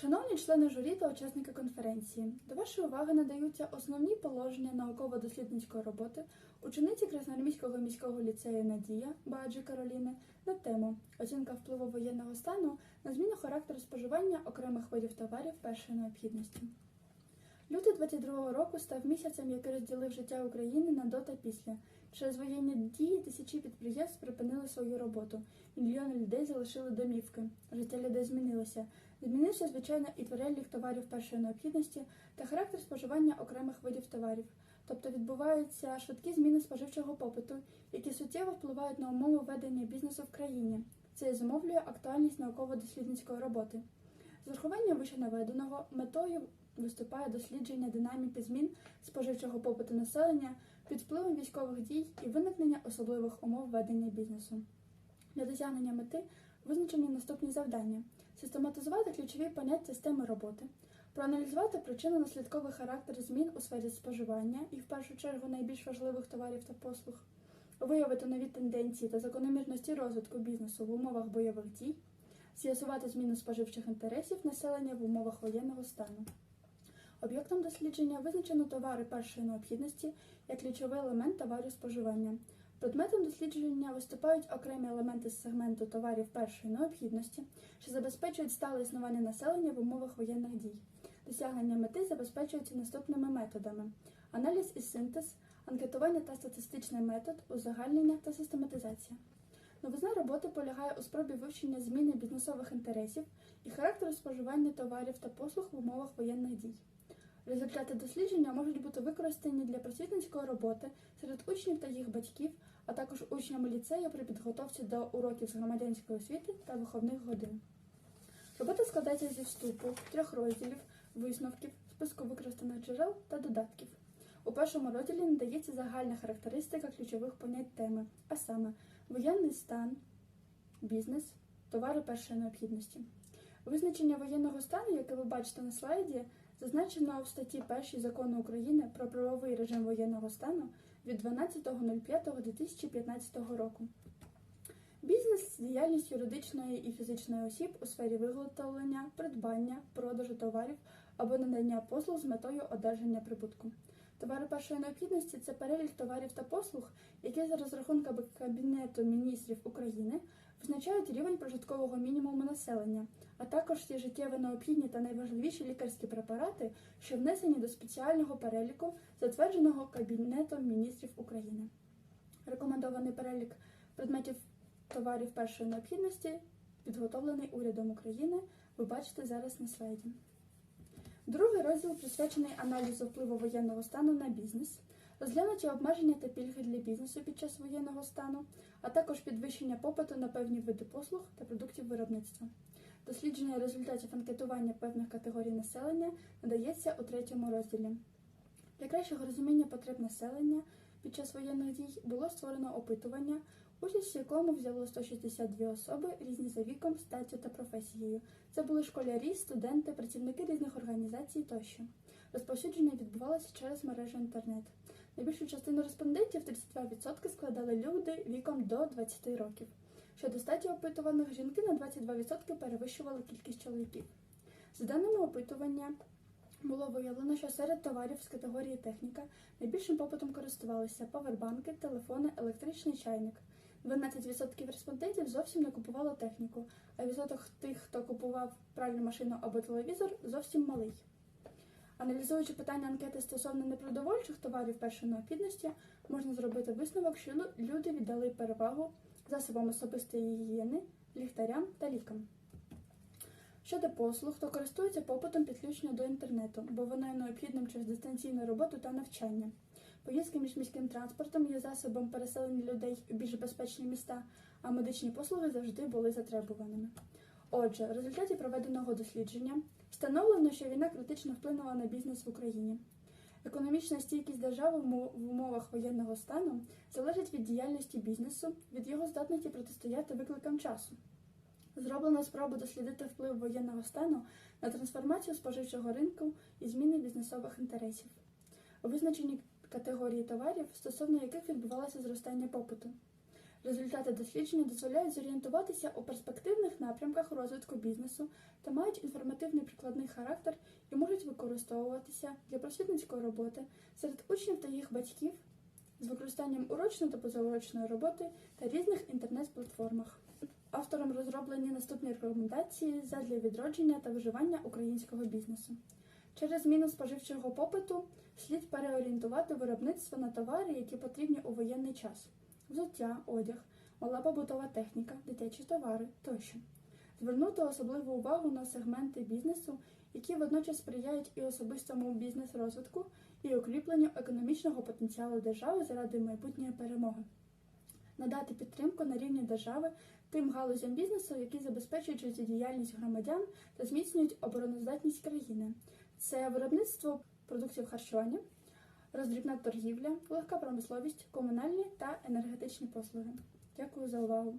Шановні члени журі та учасники конференції, до вашої уваги надаються основні положення науково-дослідницької роботи учениці Красноармійського міського ліцею Надія Баджі Кароліни на тему Оцінка впливу воєнного стану на зміну характеру споживання окремих видів товарів першої необхідності. Лютий 22-го року став місяцем, який розділив життя України на до та після. Через воєнні дії тисячі підприємств припинили свою роботу. Мільйони людей залишили домівки. Життя людей змінилося. Змінився, звичайно, і перелік товарів першої необхідності та характер споживання окремих видів товарів. Тобто відбуваються швидкі зміни споживчого попиту, які суттєво впливають на умови ведення бізнесу в країні. Це і зумовлює актуальність науково-дослідницької роботи. З урахуванням вищенаведеного метою виступає дослідження динаміки змін споживчого попиту населення під впливом військових дій і виникнення особливих умов ведення бізнесу. Для досягнення мети визначені наступні завдання: систематизувати ключові поняття системи роботи, проаналізувати причинно-наслідковий характер змін у сфері споживання і, в першу чергу, найбільш важливих товарів та послуг, виявити нові тенденції та закономірності розвитку бізнесу в умовах бойових дій, з'ясувати зміну споживчих інтересів населення в умовах воєнного стану. Об'єктом дослідження визначено товари першої необхідності як ключовий елемент товарів споживання. Предметом дослідження виступають окремі елементи з сегменту товарів першої необхідності, що забезпечують стале існування населення в умовах воєнних дій. Досягнення мети забезпечується наступними методами: аналіз і синтез, анкетування та статистичний метод, узагальнення та систематизація. Новизна роботи полягає у спробі вивчення зміни бізнесових інтересів і характеру споживання товарів та послуг в умовах воєнних дій. Результати дослідження можуть бути використані для просвітницької роботи серед учнів та їх батьків, а також учнями ліцею при підготовці до уроків з громадянської освіти та виховних годин. Робота складається зі вступу, трьох розділів, висновків, списку використаних джерел та додатків. У першому розділі надається загальна характеристика ключових понять теми, а саме воєнний стан, бізнес, товари першої необхідності. Визначення воєнного стану, яке ви бачите на слайді, зазначено в статті 1 закону України про правовий режим воєнного стану від 12.05.2015 року. Бізнес діяльність юридичної і фізичної осіб у сфері виготовлення, придбання, продажу товарів або надання послуг з метою одержання прибутку. Товари першої необхідності це перелік товарів та послуг, які за розрахунками Кабінету міністрів України визначають рівень прожиткового мінімуму населення, а також є життєво необхідні та найважливіші лікарські препарати, що внесені до спеціального переліку, затвердженого Кабінетом міністрів України. Рекомендований перелік предметів товарів першої необхідності, підготовлений урядом України, ви бачите зараз на слайді. Другий розділ присвячений аналізу впливу воєнного стану на бізнес, розглянуті обмеження та пільги для бізнесу під час воєнного стану, а також підвищення попиту на певні види послуг та продуктів виробництва. Дослідження результатів анкетування певних категорій населення надається у третьому розділі. Для кращого розуміння потреб населення під час воєнних дій було створено опитування, участь в якому взяло 162 особи різні за віком, статтю та професією. Це були школярі, студенти, працівники різних організацій тощо. Розповсюдження відбувалося через мережу інтернет. Найбільшу частину респондентів 32% складали люди віком до 20 років. Щодо статі опитуваних, жінки на 22% перевищували кількість чоловіків. За даними опитування, було виявлено, що серед товарів з категорії техніка найбільшим попитом користувалися павербанки, телефони, електричний чайник. 12% респондентів зовсім не купувало техніку, а відсоток тих, хто купував пральну машину або телевізор, зовсім малий. Аналізуючи питання анкети стосовно непродовольчих товарів першої необхідності, можна зробити висновок, що люди віддали перевагу засобам особистої гігієни, ліхтарям та лікам. Щодо послуг, то користуються попитом підключення до інтернету, бо воно є необхідним через дистанційну роботу та навчання. Поїздки між міським транспортом є засобом переселення людей у більш безпечні міста, а медичні послуги завжди були затребуваними. Отже, в результаті проведеного дослідження встановлено, що війна критично вплинула на бізнес в Україні. Економічна стійкість держави в умовах воєнного стану залежить від діяльності бізнесу, від його здатності протистояти викликам часу. Зроблено спробу дослідити вплив воєнного стану на трансформацію споживчого ринку і зміни бізнесових інтересів. У визначенні категорії товарів, стосовно яких відбувалося зростання попиту. Результати дослідження дозволяють зорієнтуватися у перспективних напрямках розвитку бізнесу та мають інформативний прикладний характер і можуть використовуватися для просвітницької роботи серед учнів та їх батьків з використанням урочної та позаурочної роботи та різних інтернет-платформах. Автором розроблені наступні рекомендації задля відродження та виживання українського бізнесу. Через зміну споживчого попиту слід переорієнтувати виробництво на товари, які потрібні у воєнний час: взуття, одяг, мала побутова техніка, дитячі товари тощо. Звернути особливу увагу на сегменти бізнесу, які водночас сприяють і особистому бізнес-розвитку, і укріпленню економічного потенціалу держави заради майбутньої перемоги. Надати підтримку на рівні держави тим галузям бізнесу, які забезпечують життєдіяльність громадян та зміцнюють обороноздатність країни. Це виробництво продуктів харчування, роздрібна торгівля, легка промисловість, комунальні та енергетичні послуги. Дякую за увагу.